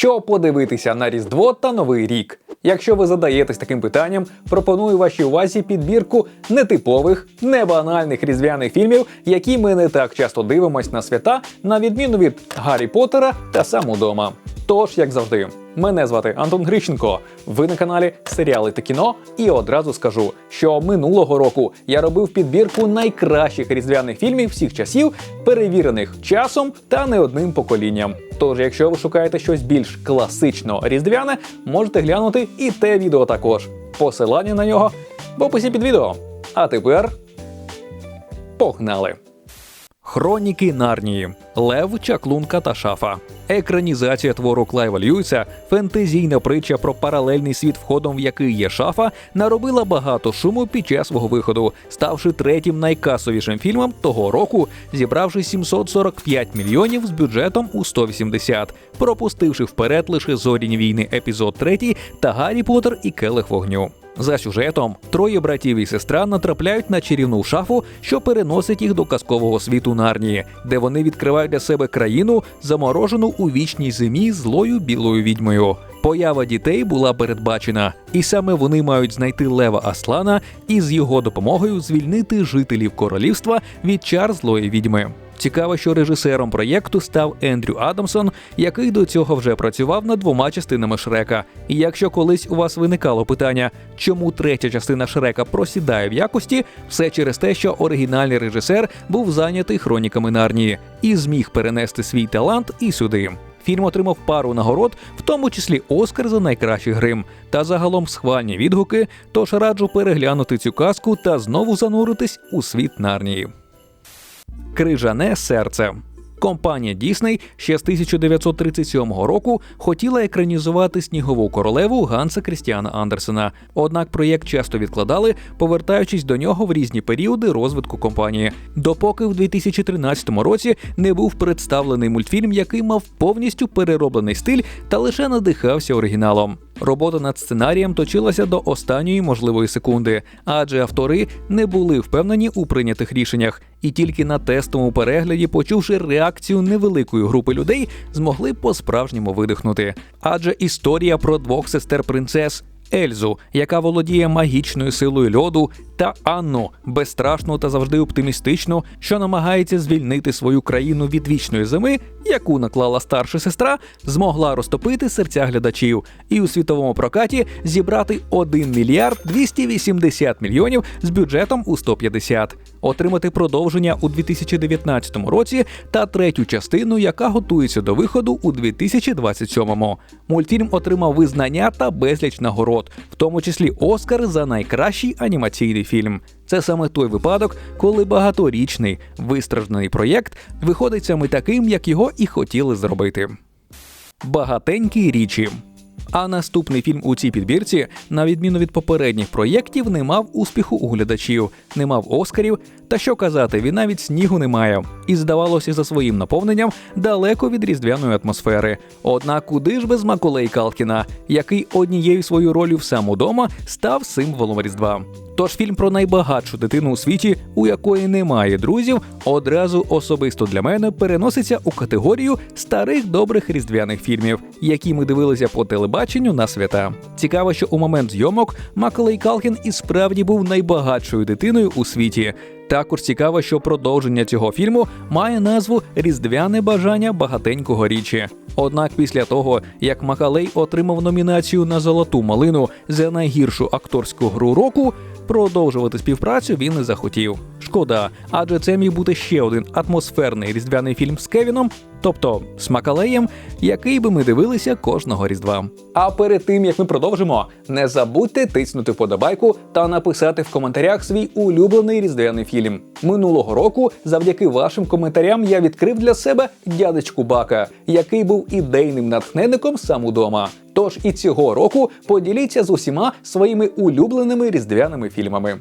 Що подивитися на Різдво та Новий рік? Якщо ви задаєтесь таким питанням, пропоную вашій увазі підбірку нетипових, небанальних різдвяних фільмів, які ми не так часто дивимось на свята, на відміну від Гаррі Поттера та сам удома. Тож, як завжди, мене звати Антон Грищенко. Ви на каналі Серіали та кіно. І одразу скажу, що минулого року я робив підбірку найкращих різдвяних фільмів всіх часів, перевірених часом та не одним поколінням. Тож, якщо ви шукаєте щось більш класично різдвяне, можете глянути і те відео також. Посилання на нього в описі під відео. А тепер погнали! Хроніки Нарнії, Лев, Чаклунка та Шафа. Екранізація твору Клайва Льюіса, фентезійна притча про паралельний світ, входом в який є шафа, наробила багато шуму під час свого виходу, ставши третім найкасовішим фільмом того року, зібравши 745 мільйонів з бюджетом у 180, пропустивши вперед лише зорінь війни епізод 3 та Гаррі Поттер і Келих вогню. За сюжетом троє братів і сестра натрапляють на чарівну шафу, що переносить їх до казкового світу Нарнії, де вони відкривають для себе країну, заморожену у вічній зимі злою білою відьмою. Поява дітей була передбачена, і саме вони мають знайти Лева Аслана і з його допомогою звільнити жителів королівства від чар злої відьми. Цікаво, що режисером проєкту став Ендрю Адамсон, який до цього вже працював над двома частинами Шрека. І якщо колись у вас виникало питання, чому третя частина Шрека просідає в якості, все через те, що оригінальний режисер був зайнятий хроніками Нарнії і зміг перенести свій талант і сюди. Фільм отримав пару нагород, в тому числі Оскар за найкращий грим, та загалом схвальні відгуки. Тож раджу переглянути цю казку та знову зануритись у світ Нарнії. Крижане серце. Компанія Дісней ще з 1937 року хотіла екранізувати снігову королеву Ганса Крістіана Андерсена. Однак проєкт часто відкладали, повертаючись до нього в різні періоди розвитку компанії. Допоки в 2013 році не був представлений мультфільм, який мав повністю перероблений стиль та лише надихався оригіналом. Робота над сценарієм точилася до останньої можливої секунди, адже автори не були впевнені у прийнятих рішеннях, і тільки на тестовому перегляді, почувши реакцію невеликої групи людей, змогли по-справжньому видихнути. Адже історія про двох сестер принцес. Ельзу, яка володіє магічною силою льоду, та Анну, безстрашну та завжди оптимістичну, що намагається звільнити свою країну від вічної зими, яку наклала старша сестра, змогла розтопити серця глядачів і у світовому прокаті зібрати 1 мільярд 280 мільйонів з бюджетом у 150, отримати продовження у 2019 році та третю частину, яка готується до виходу у 2027-му. Мультфільм отримав визнання та безліч нагород, в тому числі Оскар за найкращий анімаційний фільм. Це саме той випадок, коли багаторічний вистражданий проєкт виходить саме таким, як його і хотіли зробити. Багатенькі річі. А наступний фільм у цій підбірці, на відміну від попередніх проєктів, не мав успіху у глядачів, не мав оскарів. Та що казати, він навіть снігу не має, і здавалося, за своїм наповненням далеко від різдвяної атмосфери. Однак куди ж без Маколей Калкіна, який однією своєю ролью в сам удома став символом Різдва. Тож фільм про найбагатшу дитину у світі, у якої немає друзів, одразу особисто для мене переноситься у категорію старих добрих різдвяних фільмів, які ми дивилися по телебаченню на свята. Цікаво, що у момент зйомок Маколей Калкін і справді був найбагатшою дитиною у світі. Також цікаво, що продовження цього фільму має назву Різдвяне бажання багатенького річі. Однак після того, як Макалей отримав номінацію на золоту малину за найгіршу акторську гру року, продовжувати співпрацю він не захотів. Шкода, адже це міг бути ще один атмосферний різдвяний фільм з Кевіном, тобто з Макалеєм, який би ми дивилися кожного різдва. А перед тим як ми продовжимо, не забудьте тиснути вподобайку та написати в коментарях свій улюблений різдвяний фільм. Минулого року, завдяки вашим коментарям, я відкрив для себе дядечку Бака, який був ідейним натхненником сам удома. Тож і цього року поділіться з усіма своїми улюбленими різдвяними фільмами.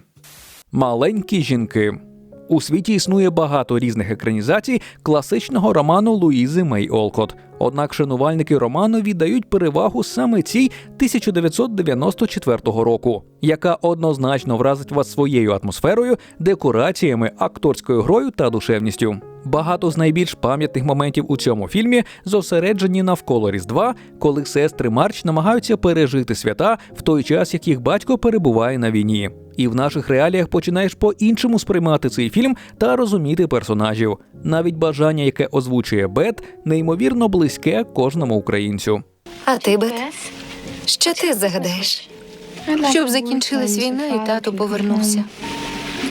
Маленькі жінки. У світі існує багато різних екранізацій класичного роману Луїзи Мей Олкот. Однак шанувальники роману віддають перевагу саме цій 1994 року, яка однозначно вразить вас своєю атмосферою, декораціями, акторською грою та душевністю. Багато з найбільш пам'ятних моментів у цьому фільмі зосереджені навколо Різдва, коли сестри Марч намагаються пережити свята в той час, як їх батько перебуває на війні. І в наших реаліях починаєш по-іншому сприймати цей фільм та розуміти персонажів. Навіть бажання, яке озвучує Бет, неймовірно близьке кожному українцю. А ти, Бет, що ти загадаєш? Щоб закінчилась війна і тато повернувся.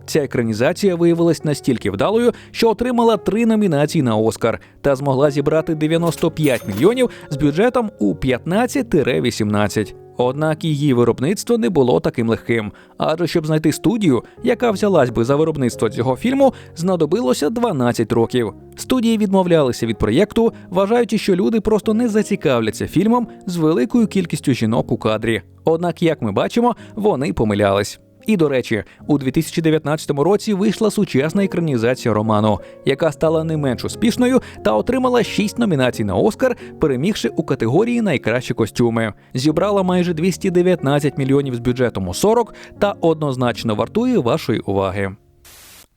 Ця екранізація виявилась настільки вдалою, що отримала три номінації на Оскар та змогла зібрати 95 мільйонів з бюджетом у 15-18. Однак її виробництво не було таким легким. Адже щоб знайти студію, яка взялась би за виробництво цього фільму, знадобилося 12 років. Студії відмовлялися від проєкту, вважаючи, що люди просто не зацікавляться фільмом з великою кількістю жінок у кадрі. Однак, як ми бачимо, вони помилялись. І до речі, у 2019 році вийшла сучасна екранізація роману, яка стала не менш успішною та отримала 6 номінацій на Оскар, перемігши у категорії найкращі костюми. Зібрала майже 219 мільйонів з бюджетом у 40 та однозначно вартує вашої уваги.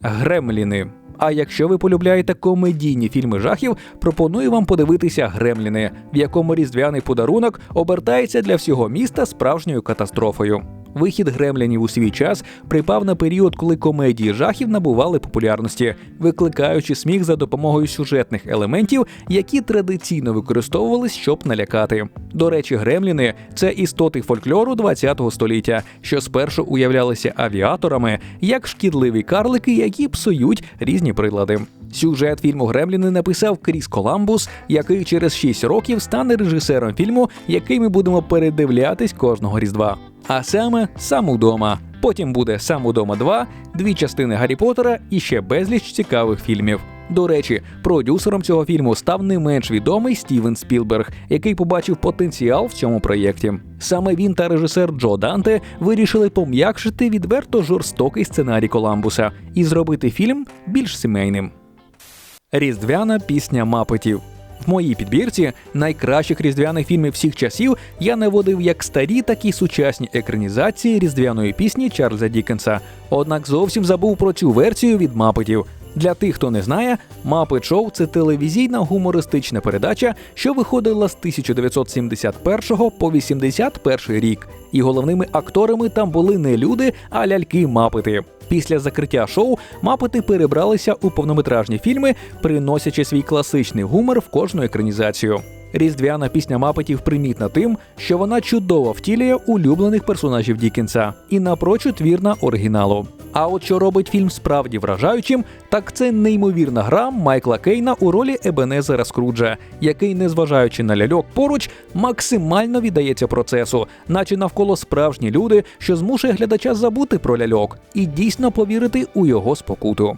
Гремліни. А якщо ви полюбляєте комедійні фільми жахів, пропоную вам подивитися Гремліни, в якому різдвяний подарунок обертається для всього міста справжньою катастрофою. Вихід гремлінів у свій час припав на період, коли комедії жахів набували популярності, викликаючи сміх за допомогою сюжетних елементів, які традиційно використовувались, щоб налякати. До речі, гремліни це істоти фольклору ХХ століття, що спершу уявлялися авіаторами як шкідливі карлики, які псують різні прилади. Сюжет фільму Гремліни написав Кріс Коламбус, який через 6 років стане режисером фільму, який ми будемо передивлятись кожного різдва. А саме сам удома. Потім буде сам удома 2, дві частини Гаррі Поттера і ще безліч цікавих фільмів. До речі, продюсером цього фільму став не менш відомий Стівен Спілберг, який побачив потенціал в цьому проєкті. Саме він та режисер Джо Данте вирішили пом'якшити відверто жорстокий сценарій Коламбуса і зробити фільм більш сімейним. Різдвяна пісня мапетів. В моїй підбірці найкращих різдвяних фільмів всіх часів я наводив як старі, так і сучасні екранізації різдвяної пісні Чарльза Дікенса. Однак зовсім забув про цю версію від мапетів. Для тих, хто не знає, Мапет Шоу це телевізійна гумористична передача, що виходила з 1971 по 81 рік. І головними акторами там були не люди, а ляльки-мапити. Після закриття шоу мапити перебралися у повнометражні фільми, приносячи свій класичний гумор в кожну екранізацію. Різдвяна пісня мапетів примітна тим, що вона чудово втілює улюблених персонажів Дікенса і напрочуд вірна оригіналу. А от що робить фільм справді вражаючим, так це неймовірна гра Майкла Кейна у ролі Ебенезера Скруджа, який, незважаючи на ляльок поруч, максимально віддається процесу, наче навколо справжні люди, що змушує глядача забути про ляльок і дійсно повірити у його спокуту.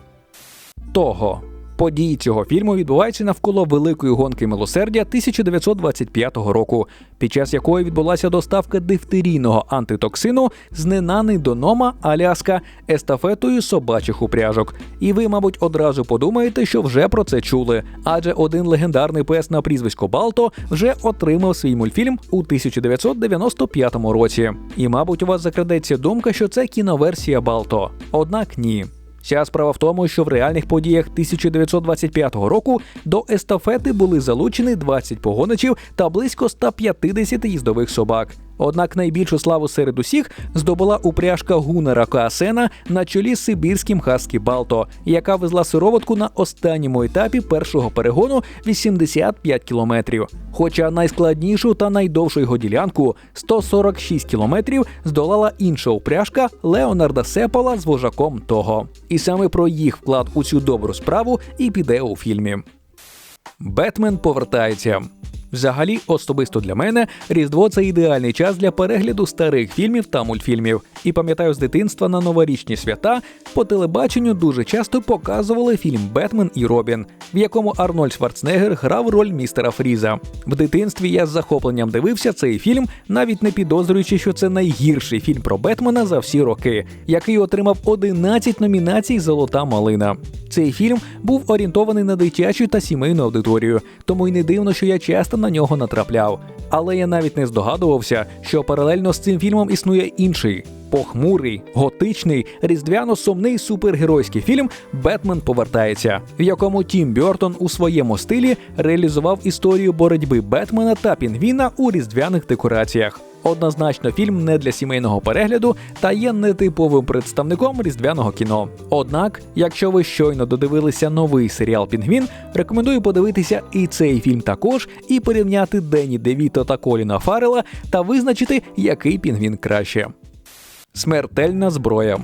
Того Події цього фільму відбуваються навколо великої гонки милосердя 1925 року, під час якої відбулася доставка дифтерійного антитоксину з Ненани до Нома, Аляска, естафетою собачих упряжок. І ви, мабуть, одразу подумаєте, що вже про це чули, адже один легендарний пес на прізвисько Балто вже отримав свій мультфільм у 1995 році. І, мабуть, у вас закрадеться думка, що це кіноверсія Балто. Однак ні. Вся справа в тому, що в реальних подіях 1925 року до естафети були залучені 20 погоничів та близько 150 їздових собак. Однак найбільшу славу серед усіх здобула упряжка гунера Каасена на чолі з сибірським хаски Балто, яка везла сироватку на останньому етапі першого перегону 85 кілометрів. Хоча найскладнішу та найдовшу його ділянку 146 кілометрів здолала інша упряжка Леонарда Сепала з вожаком того. І саме про їх вклад у цю добру справу і піде у фільмі. Бетмен повертається. Взагалі, особисто для мене, Різдво це ідеальний час для перегляду старих фільмів та мультфільмів. І пам'ятаю з дитинства на новорічні свята по телебаченню дуже часто показували фільм Бетмен і Робін, в якому Арнольд Шварценеггер грав роль містера Фріза. В дитинстві я з захопленням дивився цей фільм, навіть не підозрюючи, що це найгірший фільм про Бетмена за всі роки, який отримав 11 номінацій Золота малина. Цей фільм був орієнтований на дитячу та сімейну аудиторію, тому й не дивно, що я часто на нього натрапляв. Але я навіть не здогадувався, що паралельно з цим фільмом існує інший похмурий, готичний, різдвяно-сумний супергеройський фільм Бетмен повертається, в якому Тім Бьортон у своєму стилі реалізував історію боротьби Бетмена та Пінгвіна у різдвяних декораціях. Однозначно, фільм не для сімейного перегляду та є нетиповим представником різдвяного кіно. Однак, якщо ви щойно додивилися новий серіал Пінгвін, рекомендую подивитися і цей фільм також, і порівняти Денні Девіто та Коліна Фаррела та визначити, який пінгвін краще. Смертельна зброя.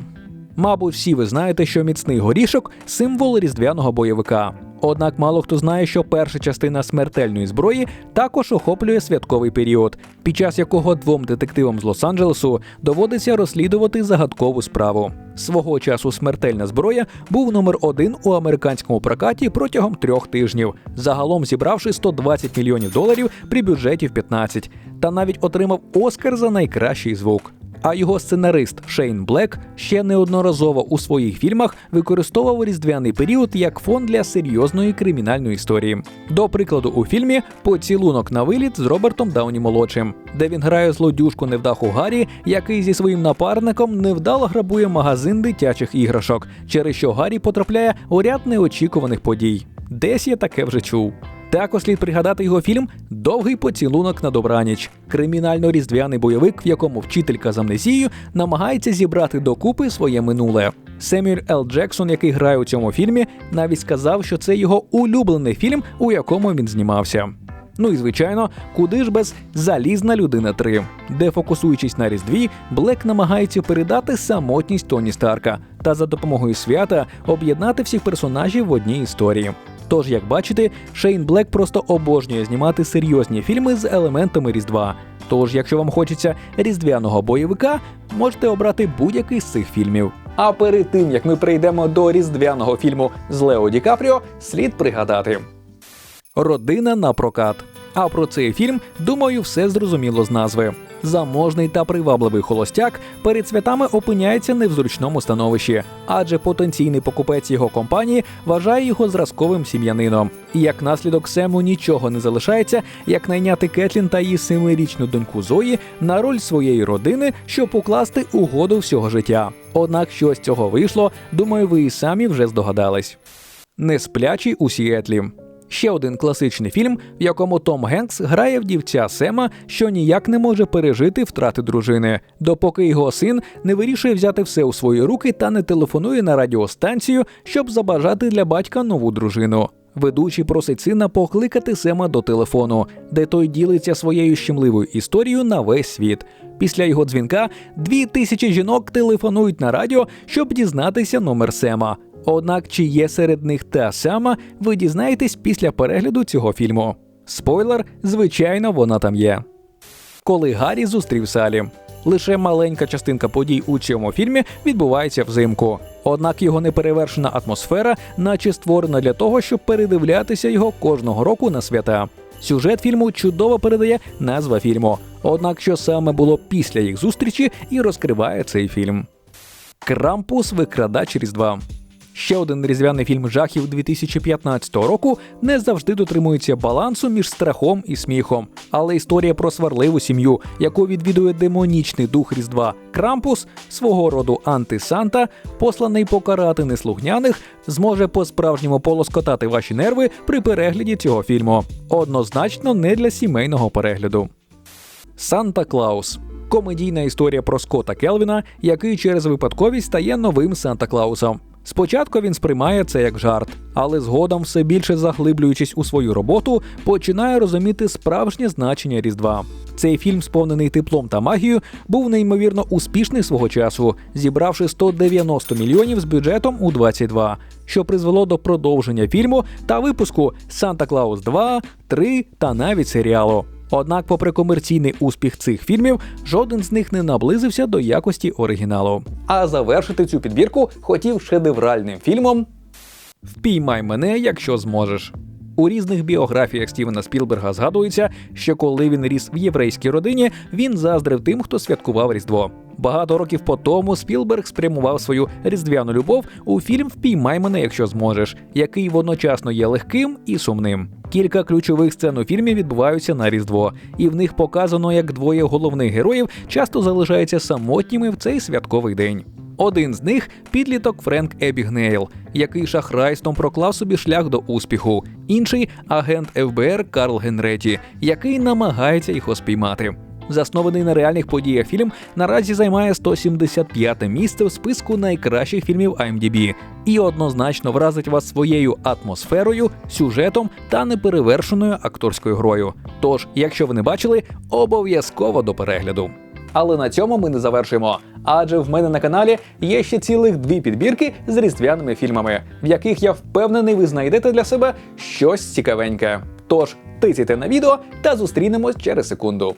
Мабуть, всі ви знаєте, що міцний горішок символ різдвяного бойовика. Однак мало хто знає, що перша частина смертельної зброї також охоплює святковий період, під час якого двом детективам з Лос-Анджелесу доводиться розслідувати загадкову справу. Свого часу смертельна зброя був номер один у американському прокаті протягом трьох тижнів, загалом зібравши 120 мільйонів доларів при бюджеті в 15, та навіть отримав Оскар за найкращий звук. А його сценарист Шейн Блек ще неодноразово у своїх фільмах використовував різдвяний період як фон для серйозної кримінальної історії. До прикладу, у фільмі Поцілунок на виліт з Робертом Дауні молодшим, де він грає злодюжку невдаху Гаррі, який зі своїм напарником невдало грабує магазин дитячих іграшок, через що Гаррі потрапляє у ряд неочікуваних подій. Десь я таке вже чув. Також слід пригадати його фільм Довгий поцілунок на добраніч, кримінально-різдвяний бойовик, в якому вчителька з амнезією намагається зібрати докупи своє минуле. Семюель Л. Джексон, який грає у цьому фільмі, навіть сказав, що це його улюблений фільм, у якому він знімався. Ну і звичайно, куди ж без залізна людина 3, де фокусуючись на різдві, Блек намагається передати самотність Тоні Старка та за допомогою свята об'єднати всіх персонажів в одній історії. Тож, як бачите, Шейн Блек просто обожнює знімати серйозні фільми з елементами Різдва. Тож, якщо вам хочеться різдвяного бойовика, можете обрати будь-який з цих фільмів. А перед тим як ми прийдемо до різдвяного фільму з Лео Ді Капріо, слід пригадати. Родина на прокат. А про цей фільм, думаю, все зрозуміло з назви. Заможний та привабливий холостяк перед святами опиняється не в зручному становищі, адже потенційний покупець його компанії вважає його зразковим сім'янином. І як наслідок Сему нічого не залишається, як найняти Кетлін та її семирічну доньку Зої на роль своєї родини, щоб укласти угоду всього життя. Однак, що з цього вийшло, думаю, ви і самі вже здогадались. Несплячий у Сіетлі. Ще один класичний фільм, в якому Том Генкс грає вдівця Сема, що ніяк не може пережити втрати дружини, допоки його син не вирішує взяти все у свої руки та не телефонує на радіостанцію, щоб забажати для батька нову дружину. Ведучий просить сина покликати Сема до телефону, де той ділиться своєю щемливою історією на весь світ. Після його дзвінка дві тисячі жінок телефонують на радіо, щоб дізнатися номер Сема. Однак, чи є серед них та сама, ви дізнаєтесь після перегляду цього фільму. Спойлер, звичайно, вона там є. Коли Гаррі зустрів Салі. Лише маленька частинка подій у цьому фільмі відбувається взимку. Однак його неперевершена атмосфера, наче створена для того, щоб передивлятися його кожного року на свята. Сюжет фільму чудово передає назва фільму. Однак, що саме було після їх зустрічі, і розкриває цей фільм. Крампус викрадач Різдва. Ще один різдвяний фільм жахів 2015 року не завжди дотримується балансу між страхом і сміхом. Але історія про сварливу сім'ю, яку відвідує демонічний дух Різдва Крампус, свого роду антисанта, посланий покарати неслухняних, зможе по-справжньому полоскотати ваші нерви при перегляді цього фільму. Однозначно не для сімейного перегляду. Санта Клаус. Комедійна історія про Скотта Келвіна, який через випадковість стає новим Санта Клаусом. Спочатку він сприймає це як жарт, але згодом, все більше заглиблюючись у свою роботу, починає розуміти справжнє значення Різдва. Цей фільм, сповнений теплом та магією, був неймовірно успішний свого часу, зібравши 190 мільйонів з бюджетом у 22, що призвело до продовження фільму та випуску Санта Клаус 2, 3 та навіть серіалу. Однак, попри комерційний успіх цих фільмів, жоден з них не наблизився до якості оригіналу. А завершити цю підбірку хотів шедевральним фільмом Впіймай мене, якщо зможеш. У різних біографіях Стівена Спілберга згадується, що коли він ріс в єврейській родині, він заздрив тим, хто святкував Різдво. Багато років по тому Спілберг спрямував свою різдвяну любов у фільм Впіймай мене, якщо зможеш, який водночасно є легким і сумним. Кілька ключових сцен у фільмі відбуваються на Різдво, і в них показано, як двоє головних героїв часто залишаються самотніми в цей святковий день. Один з них підліток Френк Ебігнейл, який шахрайством проклав собі шлях до успіху. Інший агент ФБР Карл Генреті, який намагається його спіймати. Заснований на реальних подіях фільм наразі займає 175 місце в списку найкращих фільмів IMDb і однозначно вразить вас своєю атмосферою, сюжетом та неперевершеною акторською грою. Тож, якщо ви не бачили, обов'язково до перегляду. Але на цьому ми не завершуємо. Адже в мене на каналі є ще цілих дві підбірки з різдвяними фільмами, в яких я впевнений, ви знайдете для себе щось цікавеньке. Тож тицяйте на відео та зустрінемось через секунду.